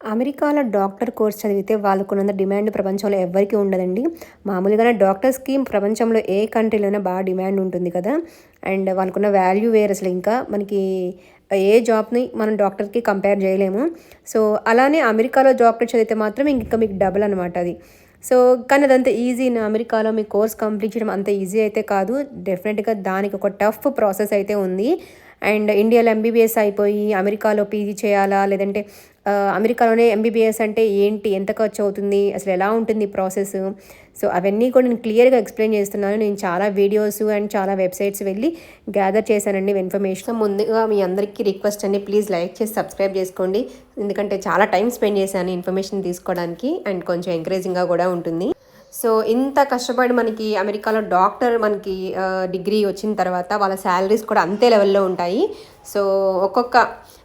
అమెరికాలో doctor course చదివితే వాళ్ళకున్నంత demand ప్రపంచంలో ఎవ్వరికీ ఉండదండి. మామూలుగానే డాక్టర్స్కి ప్రపంచంలో ఏ కంట్రీలోనే బాగా డిమాండ్ ఉంటుంది కదా. అండ్ వాళ్ళకున్న వాల్యూ వేరు అసలు ఇంకా. మనకి ఏ జాబ్ని మనం డాక్టర్కి కంపేర్ చేయలేము. సో అలానే అమెరికాలో డాక్టర్ చదివితే మాత్రం ఇంకా మీకు డబుల్ అనమాట అది. సో కానీ అదంత ఈజీ అమెరికాలో మీ కోర్స్ కంప్లీట్ చేయడం అంత ఈజీ అయితే కాదు. డెఫినెట్గా దానికి ఒక టఫ్ ప్రాసెస్ అయితే ఉంది. అండ్ ఇండియాలో ఎంబీబీఎస్ అయిపోయి అమెరికాలో పీజీ చేయాలా లేదంటే అమెరికాలోనే ఎంబీబీఎస్ అంటే ఏంటి ఎంత ఖర్చు అవుతుంది అసలు ఎలా ఉంటుంది ప్రాసెస్? సో అవన్నీ కూడా నేను క్లియర్గా ఎక్స్ప్లెయిన్ చేస్తున్నాను. నేను చాలా వీడియోస్ అండ్ చాలా వెబ్సైట్స్ వెళ్ళి గ్యాదర్ చేశానండి ఇన్ఫర్మేషన్. ముందుగా మీ అందరికీ రిక్వెస్ట్ అండి ప్లీజ్ లైక్ చేసి సబ్స్క్రైబ్ చేసుకోండి. ఎందుకంటే చాలా టైం స్పెండ్ చేశాను ఇన్ఫర్మేషన్ తీసుకోవడానికి అండ్ కొంచెం ఎంకరేజింగ్గా కూడా ఉంటుంది. సో ఇంత కష్టపడి మనకి అమెరికాలో డాక్టర్ మనకి డిగ్రీ వచ్చిన తర్వాత వాళ్ళ శాలరీస్ కూడా అంతే లెవెల్లో ఉంటాయి. సో ఒక్కొక్క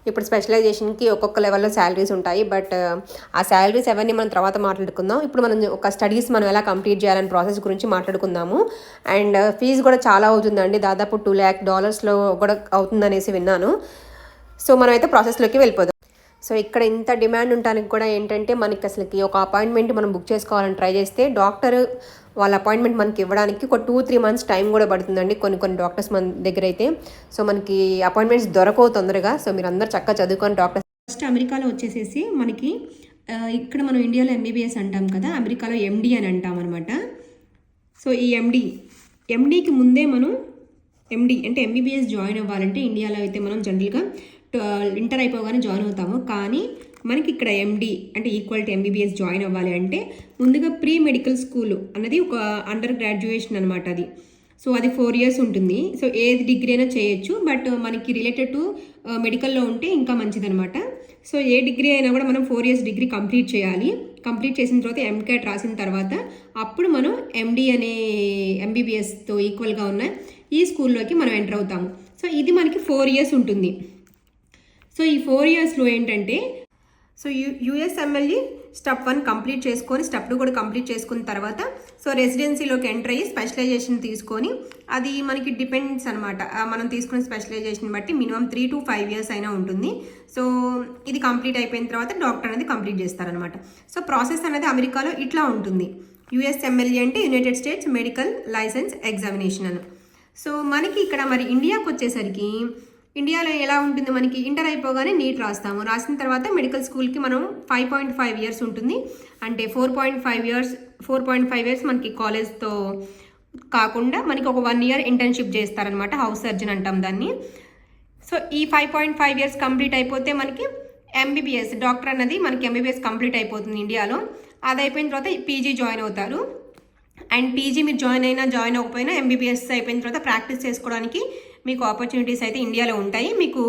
ఇప్పుడు స్పెషలైజేషన్కి ఒక్కొక్క లెవెల్లో శాలరీస్ ఉంటాయి. బట్ ఆ శాలరీస్ ఎవరిని మనం తర్వాత మాట్లాడుకుందాం. ఇప్పుడు మనం ఒక స్టడీస్ మనం ఎలా కంప్లీట్ చేయాలని ప్రాసెస్ గురించి మాట్లాడుకుందాము. అండ్ ఫీజు కూడా చాలా అవుతుందండి. దాదాపు టూ ల్యాక్ డాలర్స్లో కూడా అవుతుందనేసి విన్నాను. సో మనమైతే ప్రాసెస్లోకి వెళ్ళిపోదాం. సో ఇక్కడ ఇంత డిమాండ్ ఉండడానికి కూడా ఏంటంటే మనకి అసలుకి ఒక అపాయింట్మెంట్ మనం బుక్ చేసుకోవాలని ట్రై చేస్తే డాక్టర్ వాళ్ళ అపాయింట్మెంట్ మనకి ఇవ్వడానికి ఒక టూ త్రీ మంత్స్ టైం కూడా పడుతుందండి కొన్ని కొన్ని డాక్టర్స్ మన దగ్గర అయితే. సో మనకి అపాయింట్మెంట్స్ దొరకవు తొందరగా. సో మీరు అందరు చక్కగా చదువుకొని డాక్టర్ ఫస్ట్ అమెరికాలో వచ్చేసేసి మనకి ఇక్కడ మనం ఇండియాలో ఎంబీబీఎస్ అంటాం కదా అమెరికాలో ఎండి అని అంటాం అనమాట సో ఈ ఎండి ఎండీకి ముందే మనం ఎండి అంటే ఎంబీబీఎస్ జాయిన్ అవ్వాలంటే ఇండియాలో అయితే మనం జనరల్గా ఇంటర్ అయిపోగానే జాయిన్ అవుతాము. కానీ మనకి ఇక్కడ ఎండి అంటే ఈక్వల్ టు ఎంబీబీఎస్ జాయిన్ అవ్వాలి అంటే ముందుగా ప్రీ మెడికల్ స్కూల్ అన్నది ఒక అండర్ గ్రాడ్యుయేషన్ అనమాట అది. సో అది ఫోర్ ఇయర్స్ ఉంటుంది. సో ఏది డిగ్రీ అయినా చేయొచ్చు. బట్ మనకి రిలేటెడ్ టు మెడికల్లో ఉంటే ఇంకా మంచిదనమాట సో ఏ డిగ్రీ అయినా కూడా మనం ఫోర్ ఇయర్స్ డిగ్రీ కంప్లీట్ చేయాలి. కంప్లీట్ చేసిన తర్వాత ఎంకాట్ రాసిన తర్వాత అప్పుడు మనం ఎండి అనే ఎంబీబీఎస్తో ఈక్వల్గా ఉన్న ఈ స్కూల్లోకి మనం ఎంటర్ అవుతాము. సో ఇది మనకి ఫోర్ ఇయర్స్ ఉంటుంది. సో ఈ ఫోర్ ఇయర్స్లో ఏంటంటే so U USMLE step one complete చేసుకొని స్టెప్ టూ కూడా కంప్లీట్ చేసుకున్న తర్వాత సో రెసిడెన్సీలోకి ఎంటర్ అయ్యి స్పెషలైజేషన్ తీసుకొని అది మనకి డిపెండ్స్ అనమాట మనం తీసుకున్న స్పెషలైజేషన్ బట్టి minimum three to five years అయినా ఉంటుంది. సో ఇది కంప్లీట్ అయిపోయిన తర్వాత డాక్టర్ అనేది కంప్లీట్ చేస్తారనమాట సో ప్రాసెస్ అనేది అమెరికాలో ఇట్లా ఉంటుంది. యుఎస్ఎంఎల్ఈ అంటే United States medical license examination అని. సో మనకి ఇక్కడ మరి ఇండియాకి వచ్చేసరికి ఇండియాలో ఎలా ఉంటుంది మనకి ఇంటర్ అయిపోగానే నీట్ రాస్తాము. రాసిన తర్వాత మెడికల్ స్కూల్కి మనం ఫైవ్ పాయింట్ ఫైవ్ ఇయర్స్ ఉంటుంది. అంటే four point five years four point five years మనకి కాలేజ్తో కాకుండా మనకి ఒక వన్ ఇయర్ ఇంటర్న్షిప్ చేస్తారనమాట హౌస్ సర్జన్ అంటాం దాన్ని. సో ఈ five point five years complete అయిపోతే మనకి ఎంబీబీఎస్ డాక్టర్ అన్నది మనకి ఎంబీబీఎస్ కంప్లీట్ అయిపోతుంది ఇండియాలో. అది అయిపోయిన తర్వాత పీజీ జాయిన్ అవుతారు. అండ్ పీజీ మీరు జాయిన్ అయినా జాయిన్ అవ్వకపోయినా ఎంబీబీఎస్ అయిపోయిన తర్వాత ప్రాక్టీస్ చేసుకోవడానికి మీకు ఆపర్చునిటీస్ అయితే ఇండియాలో ఉంటాయి. మీకు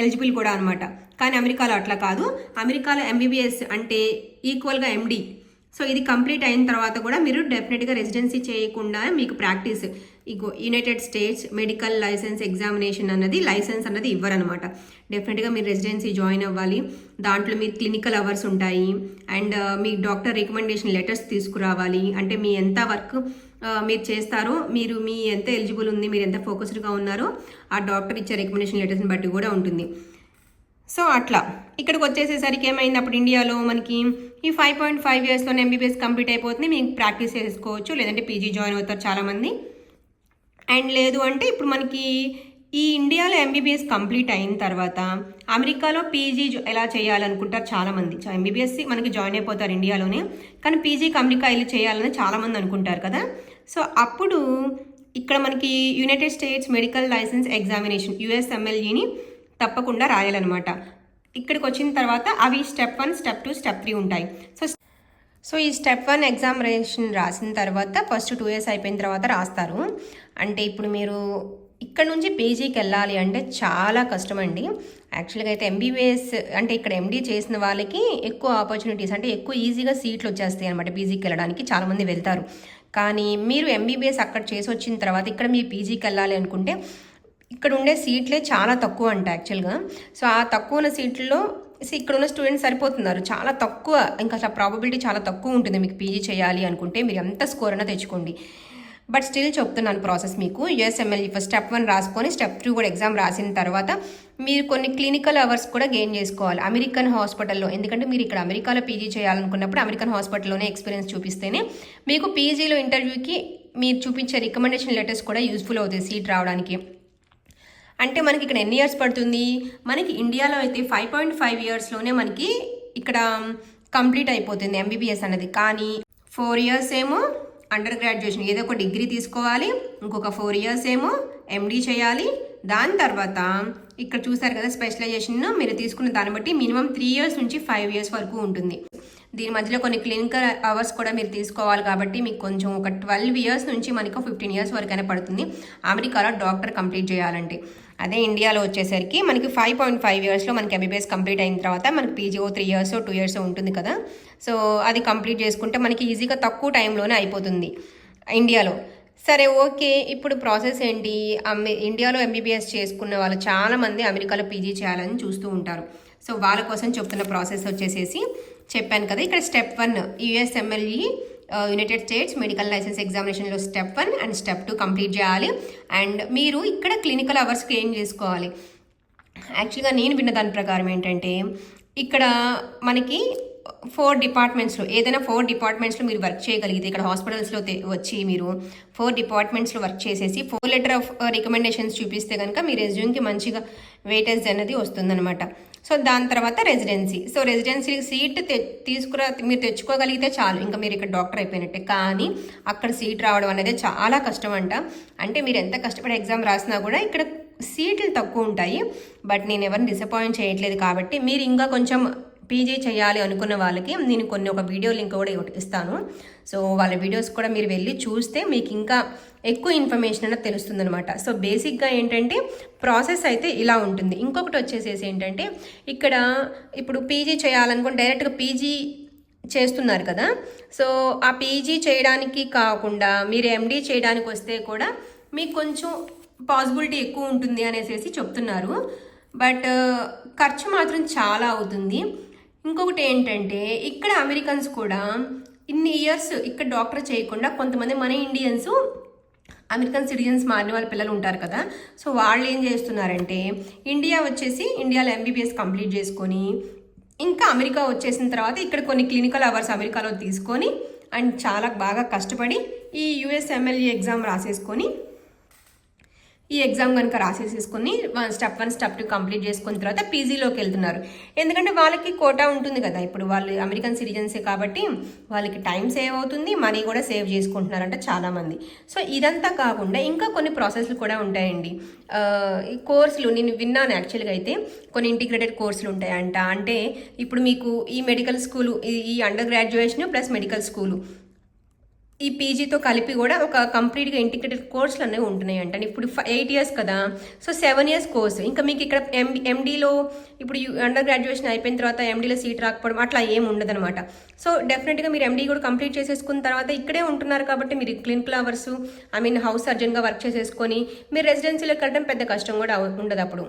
ఎలిజిబుల్ కూడా అనమాట కానీ అమెరికాలో అట్లా కాదు. అమెరికాలో ఎంబీబీఎస్ అంటే ఈక్వల్గా ఎండి సో ఇది కంప్లీట్ అయిన తర్వాత కూడా మీరు డెఫినెట్గా రెసిడెన్సీ చేయకుండా మీకు ప్రాక్టీస్ ఇగో United States medical license examination అన్నది లైసెన్స్ అన్నది ఇవ్వరనమాట డెఫినెట్గా మీరు రెసిడెన్సీ జాయిన్ అవ్వాలి. దాంట్లో మీ క్లినికల్ అవర్స్ ఉంటాయి. అండ్ uh, మీ డాక్టర్ రికమెండేషన్ లెటర్స్ తీసుకురావాలి. అంటే మీ ఎంత వర్క్ మీరు చేస్తారో మీరు మీ ఎంత ఎలిజిబుల్ ఉంది మీరు ఎంత ఫోకస్డ్గా ఉన్నారో ఆ డాక్టర్ ఇచ్చే రికమెండేషన్ లెటర్స్ని బట్టి కూడా ఉంటుంది. సో అట్లా. ఇక్కడికి వచ్చేసేసరికి ఏమైంది? అప్పుడు ఇండియాలో మనకి ఈ ఫైవ్ పాయింట్ ఫైవ్ ఇయర్స్లోనే ఎంబీబీఎస్ కంప్లీట్ అయిపోతుంది. మీకు ప్రాక్టీస్ చేసుకోవచ్చు. లేదంటే పీజీ జాయిన్ అవుతారు చాలామంది. అండ్ లేదు అంటే ఇప్పుడు మనకి ఈ ఇండియాలో ఎంబీబీఎస్ కంప్లీట్ అయిన తర్వాత అమెరికాలో పీజీ ఎలా చేయాలనుకుంటారు చాలామంది. ఎంబీబీఎస్సి మనకి జాయిన్ అయిపోతారు ఇండియాలోనే. కానీ పీజీకి అమెరికా వెళ్ళి చేయాలని చాలామంది అనుకుంటారు కదా. సో అప్పుడు ఇక్కడ మనకి United States medical license examination యుఎస్ఎంఎల్ఈని తప్పకుండా రాయాలన్నమాట. ఇక్కడికి వచ్చిన తర్వాత అవి step one step two step three ఉంటాయి. సో సో ఈ స్టెప్ వన్ ఎగ్జామినేషన్ రాసిన తర్వాత ఫస్ట్ టూ ఇయర్స్ అయిపోయిన తర్వాత రాస్తారు. అంటే ఇప్పుడు మీరు ఇక్కడ నుంచి పీజీకి వెళ్ళాలి అంటే చాలా కష్టం అండి యాక్చువల్గా అయితే ఎంబీబీఎస్ అంటే ఇక్కడ ఎండీ చేసిన వాళ్ళకి ఎక్కువ ఆపర్చునిటీస్ అంటే ఎక్కువ ఈజీగా సీట్లు వచ్చేస్తాయి అనమాట పీజీకి వెళ్ళడానికి. చాలామంది వెళ్తారు. కానీ మీరు ఎంబీబీఎస్ అక్కడ చేసి వచ్చిన తర్వాత ఇక్కడ మీరు పీజీకి వెళ్ళాలి అనుకుంటే ఇక్కడ ఉండే సీట్లే చాలా తక్కువ అంట యాక్చువల్గా. సో ఆ తక్కువ ఉన్న సీట్లలో ఇక్కడ ఉన్న స్టూడెంట్స్ సరిపోతున్నారు. చాలా తక్కువ ఇంకా అసలు ప్రాబబిలిటీ చాలా తక్కువ ఉంటుంది మీకు పీజీ చేయాలి అనుకుంటే మీరు ఎంత స్కోర్ అయినా తెచ్చుకోండి. బట్ స్టిల్ చెప్తున్నాను ప్రాసెస్ మీకు యుఎస్ఎంఎల్ ఫస్ట్ స్టెప్ వన్ రాసుకొని స్టెప్ టూ కూడా ఎగ్జామ్ రాసిన తర్వాత మీరు కొన్ని క్లినికల్ అవర్స్ కూడా గెయిన్ చేసుకోవాలి. అమెరికన్ హాస్పిటల్లో ఎందుకంటే మీరు ఇక్కడ అమెరికాలో పీజీ చేయాలనుకున్నప్పుడు అమెరికన్ హాస్పిటల్లోనే ఎక్స్పీరియన్స్ చూపిస్తేనే మీకు పీజీలో ఇంటర్వ్యూకి మీరు చూపించే రికమెండేషన్ లెటర్స్ కూడా యూస్ఫుల్ అవుతాయి సీట్ రావడానికి. అంటే మనకి ఇక్కడ ఎన్ని ఇయర్స్ పడుతుంది? మనకి ఇండియాలో అయితే ఫైవ్ పాయింట్ ఫైవ్ ఇయర్స్లోనే మనకి ఇక్కడ um, కంప్లీట్ అయిపోతుంది ఎంబీబీఎస్ అనేది కానీ ఫోర్ ఇయర్స్ ఏమో అండర్ గ్రాడ్యుయేషన్ ఏదో ఒక డిగ్రీ తీసుకోవాలి ఇంకొక ఫోర్ ఇయర్స్ ఏమో ఎండీ చేయాలి. దాని తర్వాత ఇక్కడ చూసారు కదా స్పెషలైజేషన్ మీరు తీసుకున్న దాన్ని బట్టి మినిమం త్రీ ఇయర్స్ నుంచి ఫైవ్ ఇయర్స్ వరకు ఉంటుంది. దీని మధ్యలో కొన్ని క్లినికల్ అవర్స్ కూడా మీరు తీసుకోవాలి కాబట్టి మీకు కొంచెం ఒక ట్వెల్వ్ ఇయర్స్ నుంచి మనకు ఫిఫ్టీన్ ఇయర్స్ వరకైనా పడుతుంది. అమెరికాలో డాక్టర్ కంప్లీట్ చేయాలంటే. అదే ఇండియాలో వచ్చేసరికి మనకి ఫైవ్ పాయింట్ ఫైవ్ ఇయర్స్లో మనకి ఎంబీబీఎస్ కంప్లీట్ అయిన తర్వాత మనకి పీజీఓ త్రీ ఇయర్స్ టూ ఇయర్స్ ఉంటుంది కదా. సో అది కంప్లీట్ చేసుకుంటే మనకి ఈజీగా తక్కువ టైంలోనే అయిపోతుంది ఇండియాలో. సరే ఓకే. ఇప్పుడు ప్రాసెస్ ఏంటి? ఇండియాలో ఎంబీబీఎస్ చేసుకున్న వాళ్ళు చాలామంది అమెరికాలో పీజీ చేయాలని చూస్తూ ఉంటారు. సో వాళ్ళ కోసం చెప్తున్న ప్రాసెస్ వచ్చేసేసి చెప్పాను కదా ఇక్కడ step one USMLE United States medical license ఎగ్జామినేషన్లో step one and step two complete చేయాలి. అండ్ మీరు ఇక్కడ క్లినికల్ అవర్స్ క్లెయిమ్ చేసుకోవాలి? యాక్చువల్గా నేను విన్న దాని ప్రకారం ఏంటంటే ఇక్కడ మనకి ఫోర్ డిపార్ట్మెంట్స్లో ఏదైనా ఫోర్ డిపార్ట్మెంట్స్లో మీరు వర్క్ చేయగలిగితే ఇక్కడ హాస్పిటల్స్లో వచ్చి మీరు ఫోర్ డిపార్ట్మెంట్స్లో వర్క్ చేసేసి ఫోర్ లెటర్ ఆఫ్ రికమెండేషన్స్ చూపిస్తే కనుక మీ రెజ్యూమ్కి మంచిగా వెయిటేజ్ అనేది వస్తుందన్నమాట. సో దాని తర్వాత రెసిడెన్సీ సో రెసిడెన్సీ సీట్ తె తీసుకురా మీరు తెచ్చుకోగలిగితే చాలు. ఇంకా మీరు ఇక్కడ డాక్టర్ అయిపోయినట్టే. కానీ అక్కడ సీట్ రావడం అనేది చాలా కష్టం అంట అంటే మీరు ఎంత కష్టపడి ఎగ్జామ్ రాసినా కూడా ఇక్కడ సీట్లు తక్కువ ఉంటాయి. బట్ నేను ఎవరిని డిసప్పాయింట్ చేయట్లేదు కాబట్టి మీరు ఇంకా కొంచెం పీజీ చేయాలి అనుకున్న వాళ్ళకి నేను కొన్ని ఒక వీడియో లింక్ కూడా ఇస్తాను. సో వాళ్ళ వీడియోస్ కూడా మీరు వెళ్ళి చూస్తే మీకు ఇంకా ఎక్కువ ఇన్ఫర్మేషన్ అనేది తెలుస్తుందనమాట సో బేసిక్గా ఏంటంటే ప్రాసెస్ అయితే ఇలా ఉంటుంది. ఇంకొకటి వచ్చేసేసి ఏంటంటే ఇక్కడ ఇప్పుడు పీజీ చేయాలనుకుంటే డైరెక్ట్గా పీజీ చేస్తున్నారు కదా. సో ఆ పీజీ చేయడానికి కాకుండా మీరు ఎండీ చేయడానికి వస్తే కూడా మీకు కొంచెం పాసిబిలిటీ ఎక్కువ ఉంటుంది అనేసి చెప్తున్నారు. బట్ ఖర్చు మాత్రం చాలా అవుతుంది. ఇంకొకటి ఏంటంటే ఇక్కడ అమెరికన్స్ కూడా ఇన్ని ఇయర్స్ ఇక్కడ డాక్టర్ చేయకుండా కొంతమంది మన ఇండియన్స్ అమెరికన్ సిటిజన్స్ మారిన వాళ్ళ పిల్లలు ఉంటారు కదా. సో వాళ్ళు ఏం చేస్తున్నారంటే ఇండియా వచ్చేసి ఇండియాలో ఎంబీబీఎస్ కంప్లీట్ చేసుకొని ఇంకా అమెరికా వచ్చేసిన తర్వాత ఇక్కడ కొన్ని క్లినికల్ అవర్స్ అమెరికాలో తీసుకొని అండ్ చాలా బాగా కష్టపడి ఈ యుఎస్ ఎమ్మెల్యే ఎగ్జామ్ రాసేసుకొని ఈ ఎగ్జామ్ కనుక రాసేసేసుకొని one step one step two complete చేసుకున్న తర్వాత పీజీలోకి వెళ్తున్నారు. ఎందుకంటే వాళ్ళకి కోటా ఉంటుంది కదా. ఇప్పుడు వాళ్ళు అమెరికన్ సిటిజన్సే కాబట్టి వాళ్ళకి టైం సేవ్ అవుతుంది మనీ కూడా సేవ్ చేసుకుంటున్నారంట చాలామంది. సో ఇదంతా కాకుండా ఇంకా కొన్ని ప్రాసెస్లు కూడా ఉంటాయండి. ఈ కోర్సులు నేను విన్నాను యాక్చువల్గా అయితే కొన్ని ఇంటిగ్రేటెడ్ కోర్సులు ఉంటాయంట. అంటే ఇప్పుడు మీకు ఈ మెడికల్ స్కూలు ఈ- ఈ under graduation plus medical school. ఈ పీజీతో కలిపి కూడా ఒక కంప్లీట్గా ఇంటిగ్రేటెడ్ కోర్సులు అనేవి ఉంటున్నాయి ఇప్పుడు ఇప్పుడు ఎయిట్ ఇయర్స్ కదా. సో సెవెన్ ఇయర్స్ కోర్స్ ఇంకా మీకు ఇక్కడ ఎం ఎండీలో ఇప్పుడు అండర్ గ్రాడ్యుయేషన్ అయిపోయిన తర్వాత ఎండీలో సీట్ రాకపోవడం అట్లా ఏం ఉండదనమాట సో డెఫినెట్గా మీరు ఎండీ కూడా కంప్లీట్ చేసేసుకున్న తర్వాత ఇక్కడే ఉంటున్నారు కాబట్టి మీరు clinical hours I mean house సర్జన్గా work చేసేసుకొని మీరు రెసిడెన్సీలోకి వెళ్ళడం పెద్ద కష్టం కూడా ఉండదు అప్పుడు.